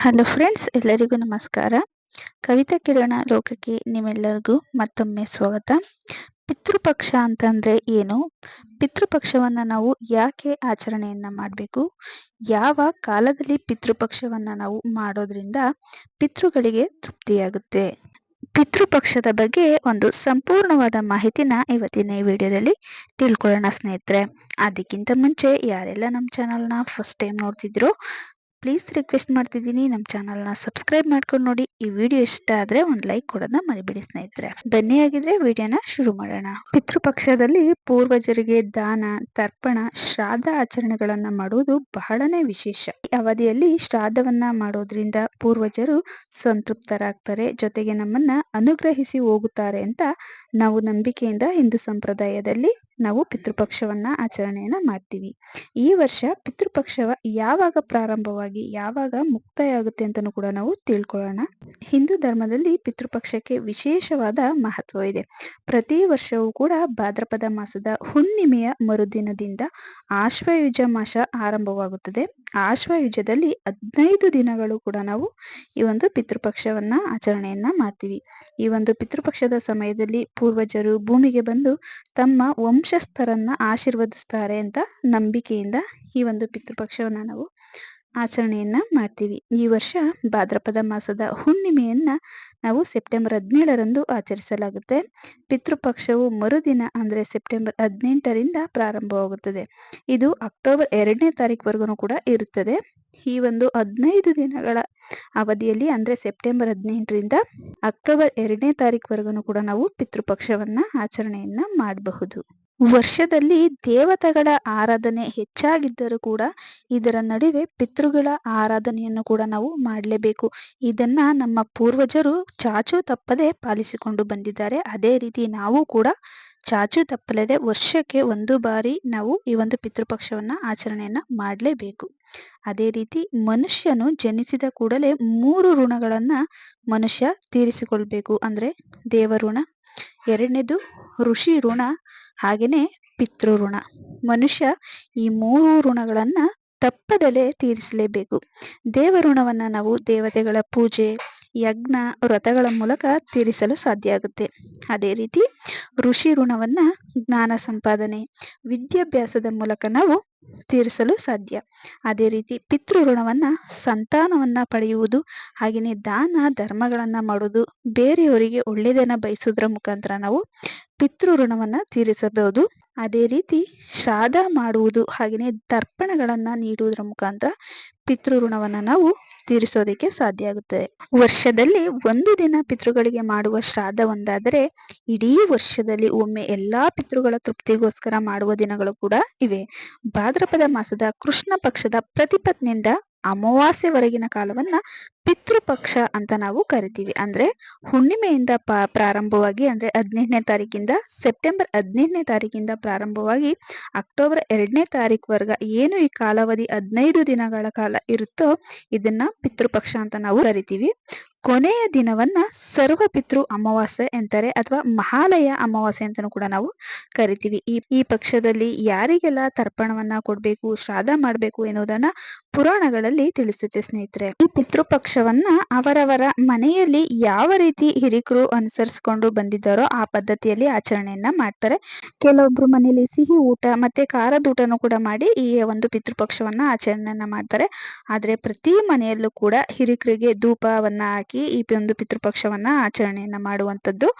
Hello friends, ಎಲ್ಲರಿಗೂ ನಮಸ್ಕಾರ. ಕವಿತಾ ಕಿರಣ ಲೋಕಕ್ಕೆ ನಿಮ್ಮೆಲ್ಲರಿಗೂ ಮತ್ತೊಮ್ಮೆ ಸ್ವಾಗತ. ಪಿತೃಪಕ್ಷ ಅಂತಂದ್ರೆ ಏನು? ಪಿತೃಪಕ್ಷವನ್ನ ನಾವು ಯಾಕೆ ಆಚರಣೆಯನ್ನ ಮಾಡಬೇಕು? ಯಾವ ಕಾಲದಲ್ಲಿ ಪಿತೃಪಕ್ಷವನ್ನ ನಾವು ಮಾಡೋದ್ರಿಂದ ಪಿತೃಗಳಿಗೆ ತೃಪ್ತಿಯಾಗುತ್ತೆ? ಪಿತೃಪಕ್ಷದ ಬಗ್ಗೆ ಒಂದು ಸಂಪೂರ್ಣವಾದ ಮಾಹಿತಿನ ಇವತ್ತಿನ ಈ ವಿಡಿಯೋದಲ್ಲಿ ತಿಳ್ಕೊಳ್ಳೋಣ ಸ್ನೇಹಿತರೆ. ಅದಕ್ಕಿಂತ ಮುಂಚೆ ಯಾರೆಲ್ಲ ನಮ್ಮ ಚಾನಲ್ನ ಫಸ್ಟ್ ಟೈಮ್ ನೋಡ್ತಿದ್ರು ಪ್ಲೀಸ್ ರಿಕ್ವೆಸ್ಟ್ ಮಾಡ್ತಿದ್ದೀನಿ ನಮ್ಮ ಚಾನಲ್ನ ಸಬ್ಸ್ಕ್ರೈಬ್ ಮಾಡ್ಕೊಂಡು ನೋಡಿ. ಈ ವಿಡಿಯೋ ಇಷ್ಟ ಆದರೆ ಒಂದು ಲೈಕ್ ಕೊಡೋದನ್ನ ಮರಿಬೇಡಿ ಸ್ನೇಹಿತರೆ. ಬನ್ನಿ ಆಗಿದ್ರೆ ವಿಡಿಯೋನ ಶುರು ಮಾಡೋಣ. ಪಿತೃಪಕ್ಷದಲ್ಲಿ ಪೂರ್ವಜರಿಗೆ ದಾನ, ತರ್ಪಣ, ಶ್ರಾದ್ದ ಆಚರಣೆಗಳನ್ನ ಮಾಡುವುದು ಬಹಳನೇ ವಿಶೇಷ. ಈ ಅವಧಿಯಲ್ಲಿ ಶ್ರಾದ್ದವನ್ನ ಮಾಡೋದ್ರಿಂದ ಪೂರ್ವಜರು ಸಂತೃಪ್ತರಾಗ್ತಾರೆ. ಜೊತೆಗೆ ನಮ್ಮನ್ನ ಅನುಗ್ರಹಿಸಿ ಹೋಗುತ್ತಾರೆ ಅಂತ ನಾವು ನಂಬಿಕೆಯಿಂದ ಹಿಂದೂ ಸಂಪ್ರದಾಯದಲ್ಲಿ ನಾವು ಪಿತೃಪಕ್ಷವನ್ನ ಆಚರಣೆಯನ್ನ ಮಾಡ್ತೀವಿ. ಈ ವರ್ಷ ಪಿತೃಪಕ್ಷವ ಯಾವಾಗ ಪ್ರಾರಂಭವಾಗಿ ಯಾವಾಗ ಮುಕ್ತಾಯ ಆಗುತ್ತೆ ಅಂತಲೂ ಕೂಡ ನಾವು ತಿಳ್ಕೊಳ್ಳೋಣ. ಹಿಂದೂ ಧರ್ಮದಲ್ಲಿ ಪಿತೃಪಕ್ಷಕ್ಕೆ ವಿಶೇಷವಾದ ಮಹತ್ವ ಇದೆ. ಪ್ರತಿ ವರ್ಷವೂ ಕೂಡ ಭಾದ್ರಪದ ಮಾಸದ ಹುಣ್ಣಿಮೆಯ ಮರುದಿನದಿಂದ ಆಶ್ವಯುಜ ಮಾಸ ಆರಂಭವಾಗುತ್ತದೆ. ಆಶ್ವಯುಜದಲ್ಲಿ ಹದಿನೈದು ದಿನಗಳು ಕೂಡ ನಾವು ಈ ಒಂದು ಪಿತೃಪಕ್ಷವನ್ನ ಆಚರಣೆಯನ್ನ ಮಾಡ್ತೀವಿ. ಈ ಒಂದು ಪಿತೃಪಕ್ಷದ ಸಮಯದಲ್ಲಿ ಪೂರ್ವಜರು ಭೂಮಿಗೆ ಬಂದು ತಮ್ಮ ವಂಶಸ್ಥರನ್ನ ಆಶೀರ್ವದಿಸ್ತಾರೆ ಅಂತ ನಂಬಿಕೆಯಿಂದ ಈ ಒಂದು ಪಿತೃಪಕ್ಷವನ್ನ ನಾವು ಆಚರಣೆಯನ್ನ ಮಾಡ್ತೀವಿ. ಈ ವರ್ಷ ಭಾದ್ರಪದ ಮಾಸದ ಹುಣ್ಣಿಮೆಯನ್ನ ನಾವು ಸೆಪ್ಟೆಂಬರ್ ಹದಿನೇಳರಂದು ಆಚರಿಸಲಾಗುತ್ತೆ. ಪಿತೃಪಕ್ಷವು ಮರುದಿನ ಅಂದ್ರೆ ಸೆಪ್ಟೆಂಬರ್ ಹದಿನೆಂಟರಿಂದ ಪ್ರಾರಂಭವಾಗುತ್ತದೆ. ಇದು ಅಕ್ಟೋಬರ್ ಎರಡನೇ ತಾರೀಕುವರೆಗೂ ಕೂಡ ಇರುತ್ತದೆ. ಈ ಒಂದು ಹದಿನೈದು ದಿನಗಳ ಅವಧಿಯಲ್ಲಿ ಅಂದ್ರೆ ಸೆಪ್ಟೆಂಬರ್ ಹದಿನೆಂಟರಿಂದ ಅಕ್ಟೋಬರ್ ಎರಡನೇ ತಾರೀಕುವರೆಗೂ ಕೂಡ ನಾವು ಪಿತೃಪಕ್ಷವನ್ನ ಆಚರಣೆಯನ್ನ ಮಾಡಬಹುದು. ವರ್ಷದಲ್ಲಿ ದೇವತೆಗಳ ಆರಾಧನೆ ಹೆಚ್ಚಾಗಿದ್ದರೂ ಕೂಡ ಇದರ ನಡುವೆ ಪಿತೃಗಳ ಆರಾಧನೆಯನ್ನು ಕೂಡ ನಾವು ಮಾಡಲೇಬೇಕು. ಇದನ್ನ ನಮ್ಮ ಪೂರ್ವಜರು ಚಾಚು ತಪ್ಪದೆ ಪಾಲಿಸಿಕೊಂಡು ಬಂದಿದ್ದಾರೆ. ಅದೇ ರೀತಿ ನಾವು ಕೂಡ ಚಾಚು ತಪ್ಪಲದೆ ವರ್ಷಕ್ಕೆ ಒಂದು ಬಾರಿ ನಾವು ಈ ಒಂದು ಪಿತೃಪಕ್ಷವನ್ನು ಆಚರಣೆಯನ್ನು ಮಾಡಲೇಬೇಕು. ಅದೇ ರೀತಿ ಮನುಷ್ಯನು ಜನಿಸಿದ ಕೂಡಲೇ ಮೂರು ಋಣಗಳನ್ನು ಮನುಷ್ಯ ತೀರಿಸಿಕೊಳ್ಬೇಕು. ಅಂದ್ರೆ ದೇವಋಣ, ಎರಡನೇದು ಋಷಿ ಋಣ ಹಾಗೆಯೇ ಪಿತೃಋಣ. ಮನುಷ್ಯ ಈ ಮೂರು ಋಣಗಳನ್ನ ತಪ್ಪದಲೇ ತೀರಿಸಲೇಬೇಕು. ದೇವಋಣವನ್ನ ನಾವು ದೇವತೆಗಳ ಪೂಜೆ ಯಜ್ಞ ವ್ರತಗಳ ಮೂಲಕ ತೀರಿಸಲು ಸಾಧ್ಯ ಆಗುತ್ತೆ. ಅದೇ ರೀತಿ ಋಷಿ ಋಣವನ್ನ ಜ್ಞಾನ ಸಂಪಾದನೆ, ವಿದ್ಯಾಭ್ಯಾಸದ ಮೂಲಕ ನಾವು ತೀರಿಸಲು ಸಾಧ್ಯ. ಅದೇ ರೀತಿ ಪಿತೃ ಋಣವನ್ನ ಸಂತಾನವನ್ನ ಪಡೆಯುವುದು ಹಾಗೆಯೇ ದಾನ ಧರ್ಮಗಳನ್ನು ಮಾಡುವುದು, ಬೇರೆಯವರಿಗೆ ಒಳ್ಳೆಯದನ್ನು ಬಯಸುವುದರ ಮುಖಾಂತರ ನಾವು ಪಿತೃ ಋಣವನ್ನ ತೀರಿಸಬಹುದು. ಅದೇ ರೀತಿ ಶ್ರಾದ್ದ ಮಾಡುವುದು ಹಾಗೆಯೇ ತರ್ಪಣಗಳನ್ನ ನೀಡುವುದರ ಮುಖಾಂತರ ಪಿತೃ ಋಣವನ್ನ ನಾವು ತೀರಿಸೋದಕ್ಕೆ ಸಾಧ್ಯ ಆಗುತ್ತದೆ ವರ್ಷದಲ್ಲಿ ಒಂದು ದಿನ ಪಿತೃಗಳಿಗೆ ಮಾಡುವ ಶ್ರಾದ ಒಂದಾದರೆ ಇಡೀ ವರ್ಷದಲ್ಲಿ ಒಮ್ಮೆ ಎಲ್ಲಾ ಪಿತೃಗಳ ತೃಪ್ತಿಗೋಸ್ಕರ ಮಾಡುವ ದಿನಗಳು ಕೂಡ ಇವೆ. ಭಾದ್ರಪದ ಮಾಸದ ಕೃಷ್ಣ ಪಕ್ಷದ ಪ್ರತಿಪತ್ನಿಂದ ಅಮಾವಾಸ್ಯವರೆಗಿನ ಕಾಲವನ್ನ ಪಿತೃಪಕ್ಷ ಅಂತ ನಾವು ಕರಿತೀವಿ. ಅಂದ್ರೆ ಹುಣ್ಣಿಮೆಯಿಂದ ಪ, ಪ್ರಾರಂಭವಾಗಿ ಅಂದ್ರೆ ಹದಿನೆಂಟನೇ ತಾರೀಕಿಂದ ಸೆಪ್ಟೆಂಬರ್ ಹದಿನೆಂಟನೇ ತಾರೀಕಿಂದ ಪ್ರಾರಂಭವಾಗಿ ಅಕ್ಟೋಬರ್ ಎರಡನೇ ತಾರೀಕುವರೆಗ ಏನು ಈ ಕಾಲಾವಧಿ ಹದಿನೈದು ದಿನಗಳ ಕಾಲ ಇರುತ್ತೋ ಇದನ್ನ ಪಿತೃಪಕ್ಷ ಅಂತ ನಾವು ಕರಿತೀವಿ. ಕೊನೆಯ ದಿನವನ್ನ ಸರ್ವ ಪಿತೃ ಅಮಾವಾಸ್ಯೆ ಅಂತಾರೆ ಅಥವಾ ಮಹಾಲಯ ಅಮಾವಾಸ್ಯೆ ಅಂತಾನೂ ಕೂಡ ನಾವು ಕರಿತೀವಿ. ಈ ಈ ಪಕ್ಷದಲ್ಲಿ ಯಾರಿಗೆಲ್ಲ ತರ್ಪಣವನ್ನ ಕೊಡಬೇಕು, ಶ್ರಾದ್ದ ಮಾಡ್ಬೇಕು ಎನ್ನುವುದನ್ನ ಪುರಾಣಗಳಲ್ಲಿ ತಿಳಿಸುತ್ತೆ ಸ್ನೇಹಿತರೆ. ಈ ಪಿತೃಪಕ್ಷವನ್ನ ಅವರವರ ಮನೆಯಲ್ಲಿ ಯಾವ ರೀತಿ ಹಿರಿಕರು ಅನುಸರಿಸಿಕೊಂಡು ಬಂದಿದ್ದಾರೋ ಆ ಪದ್ಧತಿಯಲ್ಲಿ ಆಚರಣೆಯನ್ನ ಮಾಡ್ತಾರೆ. ಕೆಲವೊಬ್ರು ಮನೆಯಲ್ಲಿ ಸಿಹಿ ಊಟ ಮತ್ತೆ ಖಾರದ ಊಟನೂ ಕೂಡ ಮಾಡಿ ಈ ಒಂದು ಪಿತೃಪಕ್ಷವನ್ನ ಆಚರಣೆಯನ್ನ ಮಾಡ್ತಾರೆ. ಆದ್ರೆ ಪ್ರತಿ ಮನೆಯಲ್ಲೂ ಕೂಡ ಹಿರಿಕರಿಗೆ ಧೂಪವನ್ನ ಹಾಕಿ ಈ ಒಂದು ಪಿತೃಪಕ್ಷವನ್ನ ಆಚರಣೆಯನ್ನ ಮಾಡುವಂತದ್ದು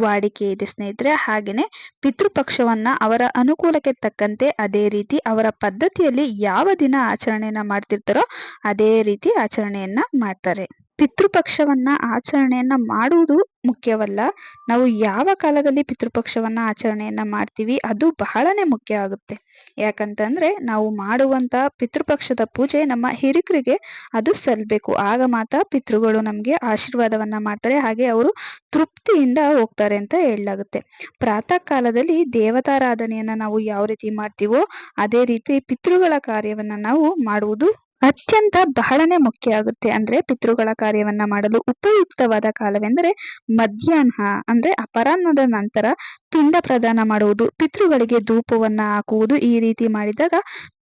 ವಾಡಿಕೆ ಇದೆ ಸ್ನೇಹಿತರೆ. ಹಾಗೇನೆ ಪಿತೃಪಕ್ಷವನ್ನ ಅವರ ಅನುಕೂಲಕ್ಕೆ ತಕ್ಕಂತೆ ಅದೇ ರೀತಿ ಅವರ ಪದ್ಧತಿಯಲ್ಲಿ ಯಾವ ದಿನ ಆಚರಣೆಯನ್ನ ಮಾಡ್ತಿರ್ತಾರೋ ಅದೇ ರೀತಿ ಆಚರಣೆಯನ್ನ ಮಾಡ್ತಾರೆ. ಪಿತೃಪಕ್ಷವನ್ನ ಆಚರಣೆಯನ್ನ ಮಾಡುವುದು ಮುಖ್ಯವಲ್ಲ. ನಾವು ಯಾವ ಕಾಲದಲ್ಲಿ ಪಿತೃಪಕ್ಷವನ್ನ ಆಚರಣೆಯನ್ನ ಮಾಡ್ತೀವಿ ಅದು ಬಹಳನೇ ಮುಖ್ಯ ಆಗುತ್ತೆ. ಯಾಕಂತಂದ್ರೆ ನಾವು ಮಾಡುವಂತ ಪಿತೃಪಕ್ಷದ ಪೂಜೆ ನಮ್ಮ ಹಿರಿಕರಿಗೆ ಅದು ಸಲ್ಲಬೇಕು ಆಗ ಮಾತ್ರ ಪಿತೃಗಳು ನಮ್ಗೆ ಆಶೀರ್ವಾದವನ್ನ ಮಾಡ್ತಾರೆ. ಹಾಗೆ ಅವರು ತೃಪ್ತಿಯಿಂದ ಹೋಗ್ತಾರೆ ಅಂತ ಹೇಳಲಾಗುತ್ತೆ. ಪ್ರಾತಃ ಕಾಲದಲ್ಲಿ ದೇವತಾರಾಧನೆಯನ್ನ ನಾವು ಯಾವ ರೀತಿ ಮಾಡ್ತೀವೋ ಅದೇ ರೀತಿ ಪಿತೃಗಳ ಕಾರ್ಯವನ್ನ ನಾವು ಮಾಡುವುದು ಅತ್ಯಂತ ಬಹಳನೇ ಮುಖ್ಯ ಆಗುತ್ತೆ ಅಂದ್ರೆ ಪಿತೃಗಳ ಕಾರ್ಯವನ್ನ ಮಾಡಲು ಉಪಯುಕ್ತವಾದ ಕಾಲವೆಂದರೆ ಮಧ್ಯಾಹ್ನ, ಅಂದ್ರೆ ಅಪರಾಹ್ನದ ನಂತರ ಪಿಂಡ ಪ್ರದಾನ ಮಾಡುವುದು. ಪಿತೃಗಳಿಗೆ ಧೂಪವನ್ನ ಹಾಕುವುದು ಈ ರೀತಿ ಮಾಡಿದಾಗ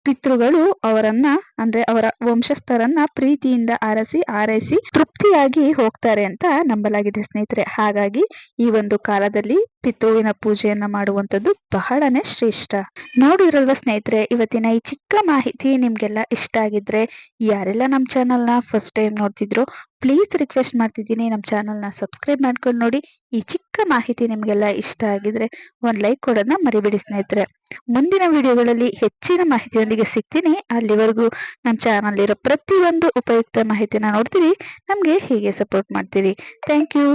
ಪಿತೃಗಳು ಅವರನ್ನ, ಅಂದ್ರೆ ಅವರ ವಂಶಸ್ಥರನ್ನ ಪ್ರೀತಿಯಿಂದ ಆರಸಿ ಆರೈಸಿ ತೃಪ್ತಿಯಾಗಿ ಹೋಗ್ತಾರೆ ಅಂತ ನಂಬಲಾಗಿದೆ ಸ್ನೇಹಿತರೆ. ಹಾಗಾಗಿ ಈ ಒಂದು ಕಾಲದಲ್ಲಿ ಪಿತೃವಿನ ಪೂಜೆಯನ್ನ ಮಾಡುವಂತದ್ದು ಬಹಳನೇ ಶ್ರೇಷ್ಠ. ನೋಡಿದ್ರಲ್ವ ಸ್ನೇಹಿತರೆ, ಇವತ್ತಿನ ಈ ಚಿಕ್ಕ ಮಾಹಿತಿ ನಿಮ್ಗೆಲ್ಲ ಇಷ್ಟ ಆಗಿದ್ರೆ ಯಾರೆಲ್ಲ ನಮ್ಮ ಚಾನೆಲ್ನ ಫಸ್ಟ್ ಟೈಮ್ ನೋಡ್ತಿದ್ರು ಪ್ಲೀಸ್ ರಿಕ್ವೆಸ್ಟ್ ಮಾಡ್ತಿದ್ದೀನಿ ನಮ್ಮ ಚಾನಲ್ನ ಸಬ್ಸ್ಕ್ರೈಬ್ ಮಾಡ್ಕೊಂಡು ನೋಡಿ. ಈ ಚಿಕ್ಕ ಮಾಹಿತಿ ನಿಮಗೆಲ್ಲ ಇಷ್ಟ ಆಗಿದ್ರೆ ಒಂದು ಲೈಕ್ ಕೊಡೋದನ್ನ ಮರಿಬೇಡಿ ಸ್ನೇಹಿತರೆ. ಮುಂದಿನ ವಿಡಿಯೋಗಳಲ್ಲಿ ಹೆಚ್ಚಿನ ಮಾಹಿತಿಯೊಂದಿಗೆ ಸಿಗ್ತೀನಿ. ಅಲ್ಲಿವರೆಗೂ ನಮ್ಮ ಚಾನಲ್ಲಿರೋ ಪ್ರತಿಯೊಂದು ಉಪಯುಕ್ತ ಮಾಹಿತಿನ ನೋಡ್ತೀರಿ. ನಮಗೆ ಹೀಗೆ ಸಪೋರ್ಟ್ ಮಾಡ್ತೀರಿ. Thank you